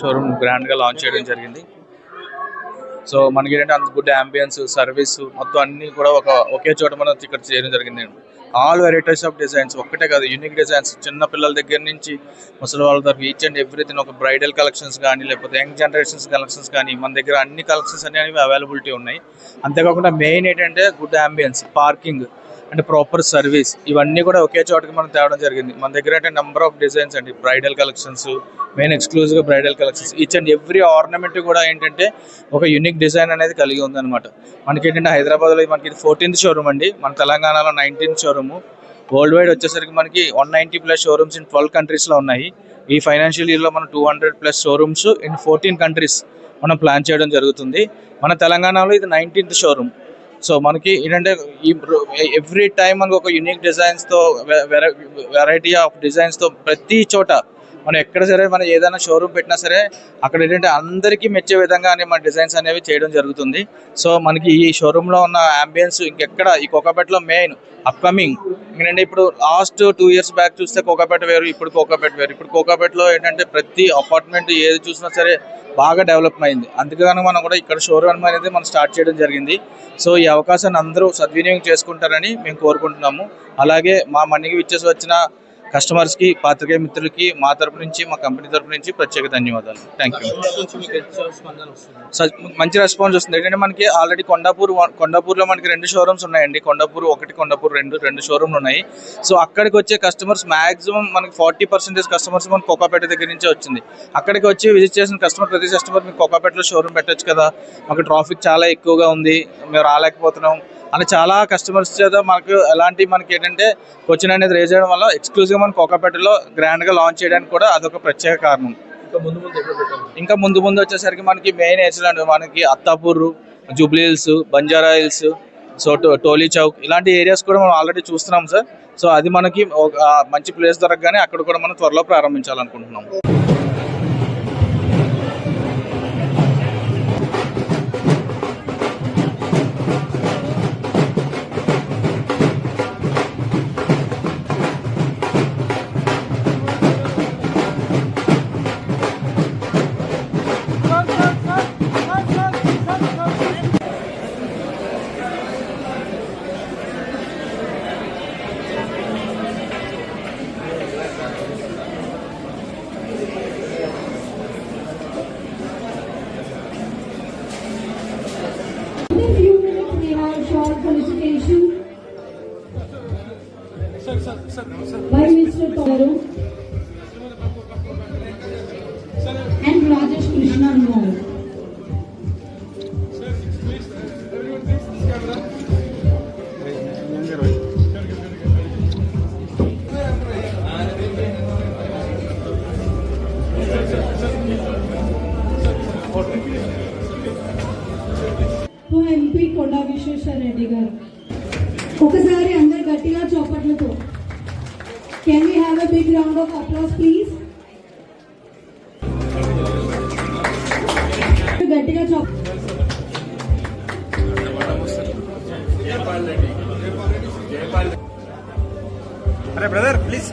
Showroom గ్రాండ్గా launch చేయడం జరిగింది. సో మనకి ఏంటంటే అంత గుడ్ అంబియన్స్ సర్వీస్ మొత్తం అన్ని కూడా ఒక ఒకే చోట మనం ఇక్కడ చేయడం జరిగింది. ఆల్ వెరైటీస్ ఆఫ్ డిజైన్స్ ఒక్కటే కాదు యూనిక్ డిజైన్స్. చిన్న పిల్లల దగ్గర నుంచి ముసలి వాళ్ళ దగ్గర ఈచ్ అండ్ ఎవ్రీథింగ్ ఒక బ్రైడల్ కలెక్షన్స్ కానీ లేకపోతే యంగ్ జనరేషన్స్ కలెక్షన్స్ కానీ మన దగ్గర అన్ని కలెక్షన్స్ అనేవి అవైలబిలిటీ ఉన్నాయి. అంతేకాకుండా మెయిన్ ఏంటంటే గుడ్ అంబియన్స్ పార్కింగ్. అంటే ప్రాపర్ సర్వీస్ ఇవన్నీ కూడా ఒకే చోటకి మనం తేవడం జరిగింది. మన దగ్గర అంటే నెంబర్ ఆఫ్ డిజైన్స్ అండి. బ్రైడల్ కలెక్షన్స్ మెయిన్ ఎక్స్క్లూజివ్గా bridal collections each and every ornament కూడా ఏంటంటే ఒక యూనిక్ డిజైన్ అనేది కలిగి ఉందన్నమాట. మనకి ఏంటంటే హైదరాబాద్లో మనకి ఇది ఫోర్టీన్త్ షోరూమ్ అండి. మన తెలంగాణలో నైన్టీన్త్ షోరూమ్ వరల్డ్ వైడ్ వచ్చేసరికి మనకి one ninety plus showrooms in twelve కంట్రీస్లో ఉన్నాయి. ఈ ఫైనాన్షియల్ ఇయర్లో మనం two hundred plus showrooms in fourteen countries మనం ప్లాన్ చేయడం జరుగుతుంది. మన తెలంగాణలో ఇది నైన్టీన్త్ షోరూమ్ సో మనకి ఏంటంటే ఈ ఎవ్రీ టైం మనకు ఒక యూనిక్ డిజైన్స్తో వెరైటీ ఆఫ్ డిజైన్స్తో ప్రతి చోట మనం ఎక్కడ సరే మనం ఏదైనా షోరూమ్ పెట్టినా సరే అక్కడ ఏంటంటే అందరికీ మెచ్చే విధంగానే మన డిజైన్స్ అనేవి చేయడం జరుగుతుంది. సో మనకి ఈ షోరూంలో ఉన్న అంబియన్స్ ఇంకెక్కడ? ఈ కోకాపేటలో మెయిన్ అప్కమింగ్ ఏంటంటే ఇప్పుడు లాస్ట్ టూ ఇయర్స్ బ్యాక్ చూస్తే కోకాపేట వేరు ఇప్పుడు కోకాపేట వేరు. ఇప్పుడు కోకాపేటలో ఏంటంటే ప్రతి అపార్ట్మెంట్ ఏది చూసినా సరే బాగా డెవలప్ అయింది. అందుకని మనం కూడా ఇక్కడ షోరూమ్ అనేది మనం స్టార్ట్ చేయడం జరిగింది. సో ఈ అవకాశాన్ని అందరూ సద్వినియోగం చేసుకుంటారని మేము కోరుకుంటున్నాము. అలాగే మా మనకి విచ్చేసి వచ్చిన కస్టమర్స్కి పాత్రికేయ మిత్రులకి మా తరపు నుంచి మా కంపెనీ తరపు నుంచి ప్రత్యేక ధన్యవాదాలు. థ్యాంక్ యూ మంచి రెస్పాన్స్ వస్తుంది. ఏంటంటే మనకి ఆల్రెడీ కొండాపూర్ కొండాపూర్లో మనకి రెండు షోరూమ్స్ ఉన్నాయండి. కొండాపూర్ ఒకటి కొండాపూర్ రెండు రెండు షోరూమ్లు ఉన్నాయి. సో అక్కడికి వచ్చే కస్టమర్స్ మాక్సిమం మనకి ఫార్టీ పర్సెంటేజ్ కస్టమర్స్ మనకి కోకాపేట దగ్గర నుంచే వచ్చింది. అక్కడికి వచ్చి విజిట్ చేసిన కస్టమర్ ప్రతి కస్టమర్ మీకు కోకాపేటలో షోరూమ్ పెట్టొచ్చు కదా. మాకు ట్రాఫిక్ చాలా ఎక్కువగా ఉంది. మేము రాలేకపోతున్నాం. అని చాలా కస్టమర్స్ చేత మనకు ఎలాంటి మనకి ఏంటంటే క్వశ్చన్ అనేది రేజ్ చేయడం వల్ల ఎక్స్క్లూజివ్గా మన కోకాపేటలో గ్రాండ్గా లాంచ్ చేయడానికి కూడా అదొక ప్రత్యేక కారణం. ఇంకా ముందు ముందు ఎక్కడ పెట్టాలి ఇంకా ముందు ముందు వచ్చేసరికి మనకి మెయిన్ ఏజ్లాండ్ మనకి అత్తాపూర్ జూబ్లీ హిల్స్ బంజారా హిల్స్ సో టో- టోలీ చౌక్ ఇలాంటి ఏరియాస్ కూడా మనం ఆల్రెడీ చూస్తున్నాం సార్ సో అది మనకి ఒక మంచి ప్లేస్ దొరకగానే అక్కడ కూడా మనం త్వరలో ప్రారంభించాలనుకుంటున్నాం. Mr. Toru and Rajesh Krishna Moore. To MP Konda Vishweshwar Reddy గారు ఒకసారి అందరు గట్టిగా చప్పట్లతో can we have a big round of applause please గట్టిగా చప్ప అరే బ్రదర్ ప్లీజ్